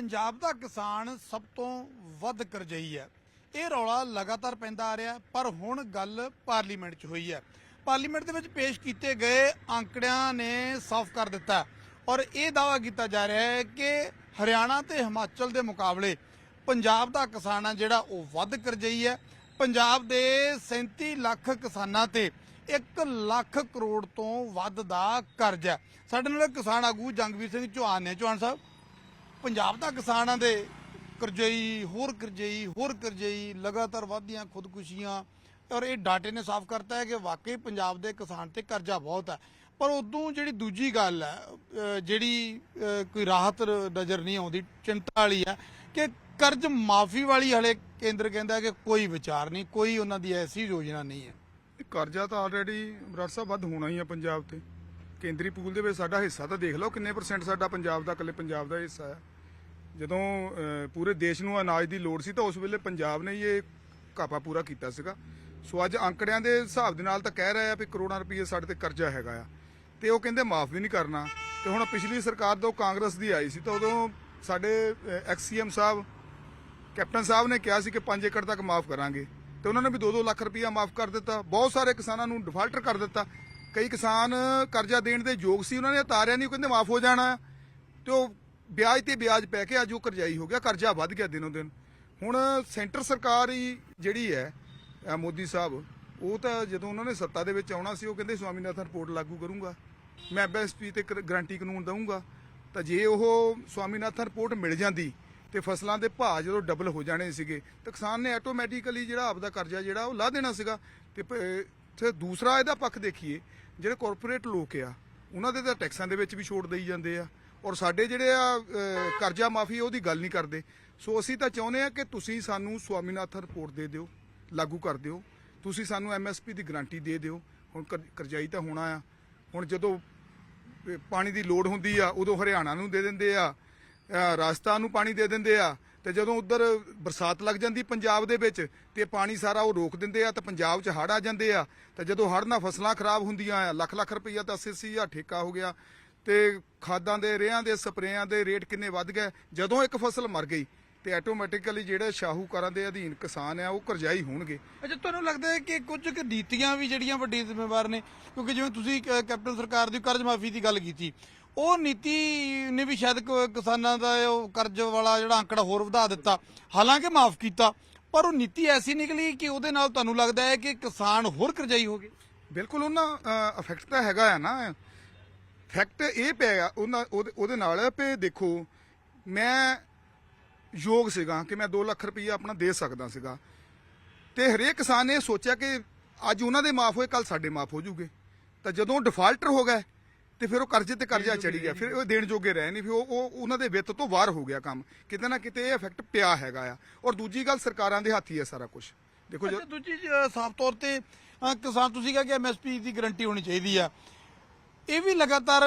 ਪੰਜਾਬ ਦਾ ਕਿਸਾਨ ਸਭ ਤੋਂ ਵੱਧ ਕਰਜ਼ਈ ਹੈ। ਇਹ ਰੌਲਾ ਲਗਾਤਾਰ ਪੈਂਦਾ ਆ ਰਿਹਾ, ਪਰ ਹੁਣ ਗੱਲ ਪਾਰਲੀਮੈਂਟ 'ਚ ਹੋਈ ਹੈ। ਪਾਰਲੀਮੈਂਟ ਦੇ ਵਿੱਚ ਪੇਸ਼ ਕੀਤੇ ਗਏ ਅੰਕੜਿਆਂ ਨੇ ਸਾਫ਼ ਕਰ ਦਿੱਤਾ ਔਰ ਇਹ ਦਾਅਵਾ ਕੀਤਾ ਜਾ ਰਿਹਾ ਹੈ ਕਿ ਹਰਿਆਣਾ ਤੇ ਹਿਮਾਚਲ ਦੇ ਮੁਕਾਬਲੇ ਪੰਜਾਬ ਦਾ ਕਿਸਾਨ ਆ ਜਿਹੜਾ ਉਹ ਵੱਧ ਕਰਜ਼ਈ ਹੈ। ਪੰਜਾਬ ਦੇ 37 ਲੱਖ ਕਿਸਾਨਾਂ ਤੇ 1 ਲੱਖ ਕਰੋੜ ਤੋਂ ਵੱਧ ਦਾ ਕਰਜ਼ਾ ਹੈ। ਸਾਡੇ ਨਾਲ ਕਿਸਾਨ ਆਗੂ ਜੰਗਵੀਰ ਸਿੰਘ ਚੌਹਾਨ ਨੇ। ਚੌਹਾਨ ਸਾਹਿਬ ਪੰਜਾਬ ਦਾ ਕਿਸਾਨਾਂ ਦੇ ਕਰਜ਼ਈ, ਹੋਰ ਕਰਜ਼ਈ ਹੋਰ ਕਰਜ਼ਈ, ਲਗਾਤਾਰ ਵਧਦੀਆਂ ਖੁਦਕੁਸ਼ੀਆਂ ਔਰ ਇਹ ਡਾਟੇ ਨੇ ਸਾਫ਼ ਕਰਤਾ ਹੈ ਕਿ ਵਾਕਈ ਪੰਜਾਬ ਦੇ ਕਿਸਾਨ ਤੇ ਕਰਜ਼ਾ ਬਹੁਤ ਹੈ। ਪਰ ਉਦੋਂ ਜਿਹੜੀ ਦੂਜੀ ਗੱਲ ਹੈ ਜਿਹੜੀ ਕੋਈ ਰਾਹਤ ਨਜ਼ਰ ਨਹੀਂ ਆਉਂਦੀ, ਚਿੰਤਾ ਵਾਲੀ ਹੈ ਕਿ ਕਰਜ਼ ਮਾਫੀ ਵਾਲੀ ਹਲੇ ਕੇਂਦਰ ਕਹਿੰਦਾ ਕਿ ਕੋਈ ਵਿਚਾਰ ਨਹੀਂ, ਕੋਈ ਉਹਨਾਂ ਦੀ ਐਸੀ ਯੋਜਨਾ ਨਹੀਂ ਹੈ। ਕਰਜ਼ਾ ਤਾਂ ਆਲਰੇਡੀ ਬਰਾੜ ਸਾਹਿਬ ਵੱਧ ਹੋਣਾ ਹੀ ਆ ਪੰਜਾਬ ਤੇ। ਕੇਂਦਰੀ ਪੂਲ ਦੇ ਵਿੱਚ ਸਾਡਾ ਹਿੱਸਾ ਤਾਂ ਦੇਖ ਲਓ ਕਿੰਨੇ ਪਰਸੈਂਟ ਸਾਡਾ ਪੰਜਾਬ ਦਾ, ਇਕੱਲੇ ਪੰਜਾਬ ਦਾ ਹਿੱਸਾ ਹੈ। ਜਦੋਂ ਪੂਰੇ ਦੇਸ਼ ਨੂੰ ਅਨਾਜ ਦੀ ਲੋੜ ਸੀ ਤਾਂ ਉਸ ਵੇਲੇ ਪੰਜਾਬ ਨੇ ਹੀ ਇਹ ਘਾਪਾ ਪੂਰਾ ਕੀਤਾ ਸੀਗਾ। ਸੋ ਅੱਜ ਅੰਕੜਿਆਂ ਦੇ ਹਿਸਾਬ ਦੇ ਨਾਲ ਤਾਂ ਕਹਿ ਰਹੇ ਆ ਵੀ ਕਰੋੜਾਂ ਰੁਪਏ ਸਾਡੇ ਤੇ ਕਰਜ਼ਾ ਹੈਗਾ ਆ। ਤੇ ਉਹ ਕਹਿੰਦੇ ਮਾਫ ਵੀ ਨਹੀਂ ਕਰਨਾ। ਤੇ ਹੁਣ ਪਿਛਲੀ ਸਰਕਾਰ ਤੋਂ ਕਾਂਗਰਸ ਦੀ ਆਈ ਸੀ ਤਾਂ ਉਦੋਂ ਸਾਡੇ ਐਕਸੀਐਮ ਸਾਹਿਬ, ਕੈਪਟਨ ਸਾਹਿਬ ਨੇ ਕਿਹਾ ਸੀ ਕਿ 5 ਏਕੜ ਤੱਕ ਮਾਫ ਕਰਾਂਗੇ। ਤੇ ਉਹਨਾਂ ਨੇ ਵੀ 2-2 ਲੱਖ ਰੁਪਇਆ ਮਾਫ ਕਰ ਦਿੱਤਾ। ਬਹੁਤ ਸਾਰੇ ਕਿਸਾਨਾਂ ਨੂੰ ਡਿਫਾਲਟਰ ਕਰ ਦਿੱਤਾ। ਕਈ ਕਿਸਾਨ ਕਰਜ਼ਾ ਦੇਣ ਦੇ ਯੋਗ ਸੀ, ਉਹਨਾਂ ਨੇ ਉਤਾਰਿਆ ਨਹੀਂ, ਉਹ ਕਹਿੰਦੇ ਮਾਫ ਹੋ ਜਾਣਾ। ਤੇ ਉਹ ਵਿਆਜ ਤੇ ਵਿਆਜ ਪੈ ਕੇ ਅੱਜ ਉਹ ਕਰਜ਼ਾਈ ਹੋ ਗਿਆ, ਕਰਜ਼ਾ ਵੱਧ ਗਿਆ ਦਿਨੋਂ ਦਿਨ। ਹੁਣ ਸੈਂਟਰ ਸਰਕਾਰ ਹੀ ਜਿਹੜੀ ਹੈ ਮੋਦੀ ਸਾਹਿਬ, ਉਹ ਤਾਂ ਜਦੋਂ ਉਹਨਾਂ ਨੇ ਸੱਤਾ ਦੇ ਵਿੱਚ ਆਉਣਾ ਸੀ, ਉਹ ਕਹਿੰਦੇ ਸਵਾਮੀਨਾਥਨ ਰਿਪੋਰਟ ਲਾਗੂ ਕਰੂੰਗਾ। ਮੈਂ ਐਮਐਸਪੀ ਤੇ ਗਰ- ਗਾਰੰਟੀ ਕਾਨੂੰਨ ਦਊਂਗਾ। ਤਾਂ ਜੇ ਉਹ ਸਵਾਮੀਨਾਥਨ ਰਿਪੋਰਟ ਮਿਲ ਜਾਂਦੀ ਤੇ ਫਸਲਾਂ ਦੇ ਭਾਅ ਜਦੋਂ ਡਬਲ ਹੋ ਜਾਣੇ ਸੀਗੇ, ਤਾਂ ਕਿਸਾਨ ਨੇ ਆਟੋਮੈਟਿਕਲੀ ਜਿਹੜਾ ਆਪਦਾ ਕਰਜ਼ਾ ਜਿਹੜਾ, ਉਹ ਲਾ ਦੇਣਾ ਸੀਗਾ। ਤੇ ਪ- ਤੇ ਦੂਸਰਾ ਇਹਦਾ ਪੱਖ ਦੇਖੀਏ, ਜਿਹੜੇ ਕਾਰਪੋਰੇਟ ਲੋਕ ਆ, ਉਹਨਾਂ ਦੇ ਤਾਂ ਟੈਕਸਾਂ ਦੇ ਵਿੱਚ ਵੀ ਛੋਟ ਦੇਈ ਜਾਂਦੇ ਆ। ਔਰ ਸਾਡੇ ਜਿਹੜੇ ਆ ਅਹ, ਕਰਜ਼ਾ ਮਾਫੀ ਉਹਦੀ ਗੱਲ ਨਹੀਂ ਕਰਦੇ। ਸੋ ਅਸੀਂ ਤਾਂ ਚਾਹੁੰਦੇ ਆ ਕਿ ਤੁਸੀਂ ਸਾਨੂੰ ਸਵਾਮੀਨਾਥਨ ਰਿਪੋਰਟ ਦੇ ਦਿਓ ਲਾਗੂ ਕਰ ਦਿਓ। ਤੁਸੀਂ ਸਾਨੂੰ ਐਮਐਸਪੀ ਦੀ ਗਾਰੰਟੀ ਦੇ ਦਿਓ। ਹੁਣ ਕਰ- ਕਰਜ਼ਾਈ ਤਾਂ ਹੋਣਾ ਆ। ਹੁਣ ਜਦੋਂ ਇਹ ਪਾਣੀ ਦੀ ਲੋੜ ਹੁੰਦੀ ਆ ਉਦੋਂ ਹਰਿਆਣਾ ਨੂੰ ਦੇ ਦਿੰਦੇ ਆ ਅਹ ਰਾਜਸਥਾਨ ਨੂੰ ਪਾਣੀ ਦੇ ਦਿੰਦੇ ਆ। ਤੇ ਜਦੋਂ ਉਧਰ ਬਰਸਾਤ ਲੱਗ ਜਾਂਦੀ ਪੰਜਾਬ ਦੇ ਵਿੱਚ ਤੇ ਪਾਣੀ ਸਾਰਾ ਉਹ ਰੋਕ ਦਿੰਦੇ ਆ ਤੇ ਪੰਜਾਬ 'ਚ ਹੜ੍ਹ ਆ ਜਾਂਦੇ ਆ। ਤਾਂ ਜਦੋਂ ਹੜ੍ਹ ਨਾਲ ਫਸਲਾਂ ਖਰਾਬ ਹੁੰਦੀਆਂ ਆ ਲੱਖ ਲੱਖ ਰੁਪਈਆ ਤਾਂ 80 ਹਜ਼ਾਰ ਠੇਕਾ ਹੋ ਗਿਆ। ਤੇ ਖਾਦਾਂ ਦੇ ਰੇਹਾਂ ਦੇ ਸਪਰੇਆਂ ਦੇ ਰੇਟ ਕਿੰਨੇ ਵੱਧ ਗਏ? ਜਦੋਂ ਇੱਕ ਫਸਲ ਮਰ ਗਈ ਤੇ ਆਟੋਮੈਟਿਕਲੀ ਜਿਹੜੇ ਸ਼ਾਹੂਕਾਰਾਂ ਦੇ ਅਧੀਨ ਕਿਸਾਨ ਆ ਉਹ ਕਰਜ਼ਾਈ ਹੋਣਗੇ। ਅੱਛਾ ਤੁਹਾਨੂੰ ਲੱਗਦਾ ਹੈ ਕਿ ਕੁਝ ਕੁ ਨੀਤੀਆਂ ਵੀ ਜਿਹੜੀਆਂ ਵੱਡੀ ਜ਼ਿੰਮੇਵਾਰ ਨੇ? ਕਿਉਂਕਿ ਜਿਵੇਂ ਤੁਸੀਂ ਕ- ਕੈਪਟਨ ਸਰਕਾਰ ਦੀ ਕਰਜ਼ ਮਾਫੀ ਦੀ ਗੱਲ ਕੀਤੀ ਉਹ ਨੀਤੀ ਨੇ ਵੀ ਸ਼ਾਇਦ ਕ- ਕਿਸਾਨਾਂ ਦਾ ਉਹ ਕਰਜ਼ ਵਾਲਾ ਜਿਹੜਾ ਅੰਕੜਾ ਹੋਰ ਵਧਾ ਦਿੱਤਾ। ਹਾਲਾਂਕਿ ਮਾਫ ਕੀਤਾ ਪਰ ਉਹ ਨੀਤੀ ਐਸੀ ਨਿਕਲੀ ਕਿ ਉਹਦੇ ਨਾਲ ਤੁਹਾਨੂੰ ਲੱਗਦਾ ਹੈ ਕਿ ਕਿਸਾਨ ਹੋਰ ਕਰਜ਼ਾਈ ਹੋ ਗਏ? ਬਿਲਕੁਲ ਉਹਨਾਂ ਇਫੈਕਟ ਤਾਂ ਹੈਗਾ ਆ ਨਾ। ਫੈਕਟ ਇਹ ਪਿਆ ਉਹਨਾਂ ਉਹਦੇ ਉਹਦੇ ਨਾਲ ਪੇ ਦੇਖੋ ਮੈਂ ਯੋਗ ਸੀਗਾ ਕਿ ਮੈਂ 2 ਲੱਖ ਰੁਪਈਆ ਆਪਣਾ ਦੇ ਸਕਦਾ ਸੀਗਾ। ਤੇ ਹਰੇਕ ਕਿਸਾਨ ਨੇ ਸੋਚਿਆ ਕਿ ਅੱਜ ਉਹਨਾਂ ਦੇ ਮਾਫ ਹੋਏ ਕੱਲ ਸਾਡੇ ਮਾਫ ਹੋ ਜੂਗੇ। ਤਾਂ ਜਦੋਂ ਡਿਫਾਲਟਰ ਹੋ ਗਏ ਤੇ ਫਿਰ ਉਹ ਕਰਜ਼ੇ ਤੇ ਕਰਜ਼ਾ ਚੜੀ ਗਿਆ। ਫਿਰ ਉਹ ਦੇਣ ਜੋਗੇ ਰਹੇ ਨਹੀਂ ਫਿਰ ਉਹ ਉਹ ਉਹਨਾਂ ਦੇ ਵਿੱਤ ਤੋਂ ਬਾਹਰ ਹੋ ਗਿਆ ਕੰਮ। ਕਿਤੇ ਨਾ ਕਿਤੇ ਇਹ ਇਫੈਕਟ ਪਿਆ ਹੈਗਾ ਆ। ਔਰ ਦੂਜੀ ਗੱਲ ਸਰਕਾਰਾਂ ਦੇ ਹੱਥ ਹੀ ਹੈ ਸਾਰਾ ਕੁਝ ਦੇਖੋ ਜੋ ਅੱਛਾ ਦੂਜੀ ਅ, ਸਾਫ਼ ਤੌਰ ਤੇ ਅ, ਕਿਸਾਨ ਤੁਸੀਂ ਕਿਹਾ ਕਿ ਐਮਐਸਪੀ ਦੀ ਗਾਰੰਟੀ ਹੋਣੀ ਚਾਹੀਦੀ ਆ। ਇਹ ਵੀ ਲਗਾਤਾਰ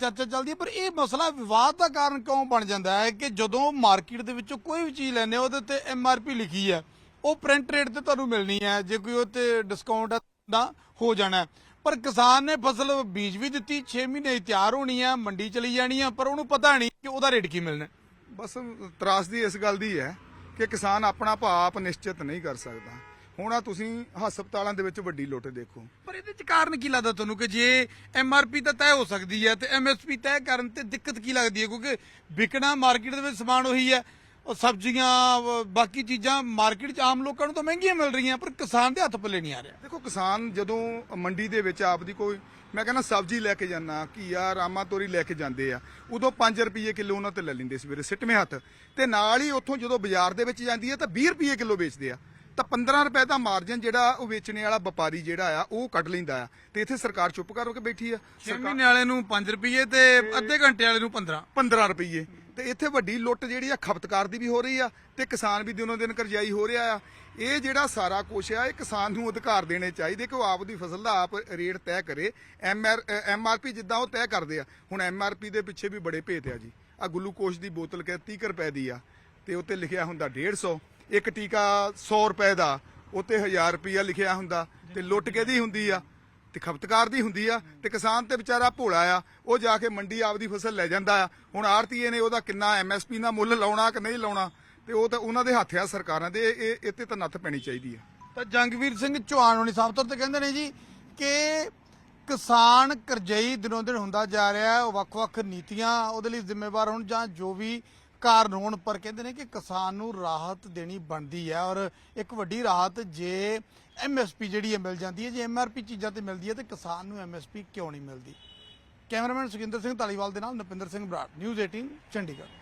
ਚਰਚਾ ਚੱਲਦੀ ਹੈ, ਪਰ ਇਹ ਮਸਲਾ ਵਿਵਾਦ ਦਾ ਕਾਰਨ ਕਿਉਂ ਬਣ ਜਾਂਦਾ ਹੈ ਕਿ ਜਦੋਂ ਮਾਰਕੀਟ ਦੇ ਵਿੱਚੋਂ ਕੋਈ ਵੀ ਚੀਜ਼ ਲੈਣੇ ਉਹਦੇ ਤੇ ਪੀ ਲਿਖੀ ਹੈ। ਉਹ ਪ੍ਰਿੰਟ ਰੇਟ ਤੇ ਤੁਹਾਨੂੰ ਮਿਲਣੀ ਹੈ, ਜੇ ਕੋਈ ਉਹ ਤੇ ਡਿਸਕਾਊਂਟ ਦਾ ਹੋ ਜਾਣਾ ਪਰ ਕਿਸਾਨ ਨੇ ਫਸਲ ਬੀਜ ਵੀ ਦਿੱਤੀ 6 ਮਹੀਨੇ ਤਿਆਰ ਹੋਣੀ ਹੈ, ਮੰਡੀ ਚਲੀ ਜਾਣੀ ਹੈ, ਪਰ ਉਹਨੂੰ ਪਤਾ ਨਹੀਂ ਕਿ ਉਹਦਾ ਰੇਟ ਕੀ ਮਿਲਣਾ ਬਸ ਤਰਾਸਦੀ ਇਸ ਗੱਲ ਦੀ ਹੈ ਕਿ ਕਿਸਾਨ ਆਪਣਾ ਭਾਅ ਆਪ ਨਿਸ਼ਚਿਤ ਨਹੀਂ ਕਰ ਸਕਦਾ। ਹੁਣ ਆ ਤੁਸੀਂ ਹਸਪਤਾਲਾਂ ਦੇ ਵਿੱਚ ਵੱਡੀ ਲੁੱਟ ਦੇਖੋ। ਪਰ ਇਹਦੇ ਚ ਕਾਰਨ ਕੀ ਲੱਗਦਾ ਤੁਹਾਨੂੰ ਕਿ ਜੇ ਐਮਆਰਪੀ ਤਾਂ ਤੈਅ ਹੋ ਸਕਦੀ ਹੈ ਤੇ ਐਮਐਸਪੀ ਤੈਅ ਕਰਨ ਤੇ ਦਿੱਕਤ ਕੀ ਲੱਗਦੀ ਹੈ? ਕਿਉਂਕਿ ਵਿਕਣਾ ਮਾਰਕੀਟ ਦੇ ਵਿੱਚ ਸਮਾਨ ਉਹੀ ਹੈ ਉਹ ਸਬਜ਼ੀਆਂ ਬਾਕੀ ਚੀਜ਼ਾਂ ਮਾਰਕੀਟ 'ਚ ਆਮ ਲੋਕਾਂ ਨੂੰ ਤਾਂ ਮਹਿੰਗੀਆਂ ਮਿਲ ਰਹੀਆਂ ਪਰ ਕਿਸਾਨ ਦੇ ਹੱਥ ਪੱਲੇ ਨਹੀਂ ਆ ਰਿਹਾ। ਦੇਖੋ ਕਿਸਾਨ ਜਦੋਂ ਮੰਡੀ ਦੇ ਵਿੱਚ ਆਪਦੀ ਕੋਈ ਮੈਂ ਕਹਿੰਦਾ ਸਬਜ਼ੀ ਲੈ ਕੇ ਜਾਣਾ ਘੀਆ ਰਾਮਾ ਤੋਰੀ ਲੈ ਕੇ ਜਾਂਦੇ ਆ ਉਦੋਂ 5 ਰੁਪਏ ਕਿਲੋ ਉਹਨਾਂ ਤੇ ਲੈ ਲੈਂਦੇ ਸਵੇਰੇ ਸਿੱਟਵੇਂ ਹੱਥ। ਤੇ ਨਾਲ ਹੀ ਉੱਥੋਂ ਜਦੋਂ ਬਾਜ਼ਾਰ ਦੇ ਵਿੱਚ ਜਾਂਦੀ ਹੈ ਤਾਂ 20 ਰੁਪਏ ਕਿਲੋ ਵੇਚਦੇ ਆ। ਤਾਂ 15 ਰੁਪਏ ਦਾ ਮਾਰਜਨ ਜਿਹੜਾ ਉਹ ਵੇਚਣੇ ਵਾਲਾ ਵਪਾਰੀ ਜਿਹੜਾ ਆ ਉਹ ਕੱਢ ਲੈਂਦਾ ਆ। ਤੇ ਇੱਥੇ ਸਰਕਾਰ ਚੁੱਪ ਕਰਕੇ ਬੈਠੀ ਆ। 6 ਮਹੀਨੇ ਵਾਲੇ ਨੂੰ 5 ਰੁਪਏ ਤੇ ਅੱਧੇ ਘੰਟੇ ਵਾਲੇ ਨੂੰ 15 15 ਰੁਪਏ ਤੇ ਇੱਥੇ ਵੱਡੀ ਲੁੱਟ ਜਿਹੜੀ ਆ ਖਪਤਕਾਰ ਦੀ ਵੀ ਹੋ ਰਹੀ ਆ ਤੇ ਕਿਸਾਨ ਵੀ ਦਿਨੋਂ ਦਿਨ ਕਰਜ਼ਾਈ ਹੋ ਰਿਹਾ ਆ। ਇਹ ਜਿਹੜਾ ਸਾਰਾ ਕੁਛ ਆ ਇਹ ਕਿਸਾਨ ਨੂੰ ਅਧਿਕਾਰ ਦੇਣੇ ਚਾਹੀਦੇ ਕਿ ਉਹ ਆਪ ਦੀ ਫਸਲ ਦਾ ਆਪ ਰੇਟ ਤੈਅ ਕਰੇ। ਐਮਆਰ ਐਮਆਰਪੀ ਜਿੱਦਾਂ ਉਹ ਤੈਅ ਕਰਦੇ ਆ। ਹੁਣ ਐਮਆਰਪੀ ਦੇ ਪਿੱਛੇ ਵੀ ਬੜੇ ਭੇਤ ਆ ਜੀ। ਆ ਗਲੂਕੋਸ਼ ਦੀ ਬੋਤਲ ਕਿ 30 ਕੁ ਰੁਪਏ ਦੀ ਆ। ਤੇ ਉੱਤੇ ਲਿਖਿਆ ਹੁੰਦਾ 150 ਇੱਕ ਟੀਕਾ 100 ਰੁਪਏ ਦਾ ਉੱਤੇ 1000 ਰੁਪਿਆ ਲਿਖਿਆ ਹੁੰਦਾ ਤੇ ਲੁੱਟ ਕਿਹਦੀ ਹੁੰਦੀ ਆ? ਤੇ ਖਪਤਕਾਰ ਦੀ ਹੁੰਦੀ ਆ ਤੇ ਕਿਸਾਨ ਤੇ ਵਿਚਾਰਾ ਭੋਲਾ ਆ, ਉਹ ਜਾ ਕੇ ਮੰਡੀ ਆਪਦੀ ਫਸਲ ਲੈ ਜਾਂਦਾ ਆ। ਹੁਣ ਆਰਤੀਏ ਨੇ ਉਹਦਾ ਕਿੰਨਾ ਐਮਐਸਪੀ ਦਾ ਮੁੱਲ ਲਾਉਣਾ ਕਿ ਨਹੀਂ ਲਾਉਣਾ, ਤੇ ਉਹ ਤਾਂ ਉਹਨਾਂ ਦੇ ਹੱਥ ਆ ਸਰਕਾਰਾਂ ਦੇ, ਇਹ ਇਹ ਤੇ ਤਾਂ ਨੱਥ ਪੈਣੀ ਚਾਹੀਦੀ ਆ। ਤਾਂ ਜੰਗਵੀਰ ਸਿੰਘ ਚੌਹਾਨ ਹੋਣੀ ਸਾਫ਼ ਤੌਰ ਤੇ ਕਹਿੰਦੇ ਨੇ ਜੀ ਕਿ ਕਿਸਾਨ ਕਰਜ਼ਈ ਦਿਨੋਂ ਦਿਨ ਹੁੰਦਾ ਜਾ ਰਿਹਾ ਹੈ ਉਹ ਵੱਖ-ਵੱਖ ਨੀਤੀਆਂ ਉਹਦੇ ਲਈ ਜ਼ਿੰਮੇਵਾਰ ਹੋਣ ਜਾਂ ਜੋ ਵੀ ਕਾਰਨ ਹੋਣ, ਪਰ ਕਹਿੰਦੇ ਨੇ ਕਿ ਕਿਸਾਨ ਨੂੰ ਰਾਹਤ ਦੇਣੀ ਬਣਦੀ ਹੈ ਔਰ ਇੱਕ ਵੱਡੀ ਰਾਹਤ ਜੇ ਐਮਐਸਪੀ ਜਿਹੜੀ ਹੈ ਮਿਲ ਜਾਂਦੀ ਹੈ, ਜੇ ਐਮਆਰਪੀ ਚੀਜ਼ਾਂ ਤੇ ਮਿਲਦੀ ਹੈ ਤੇ ਕਿਸਾਨ ਨੂੰ ਐਮਐਸਪੀ ਕਿਉਂ ਨਹੀਂ ਮਿਲਦੀ? ਕੈਮਰਾਮੈਨ ਸੁਖਿੰਦਰ ਸਿੰਘ ਧਾਲੀਵਾਲ ਦੇ ਨਾਲ ਨਪਿੰਦਰ ਸਿੰਘ ਬਰਾੜ, ਨਿਊਜ਼ 18 ਚੰਡੀਗੜ੍ਹ।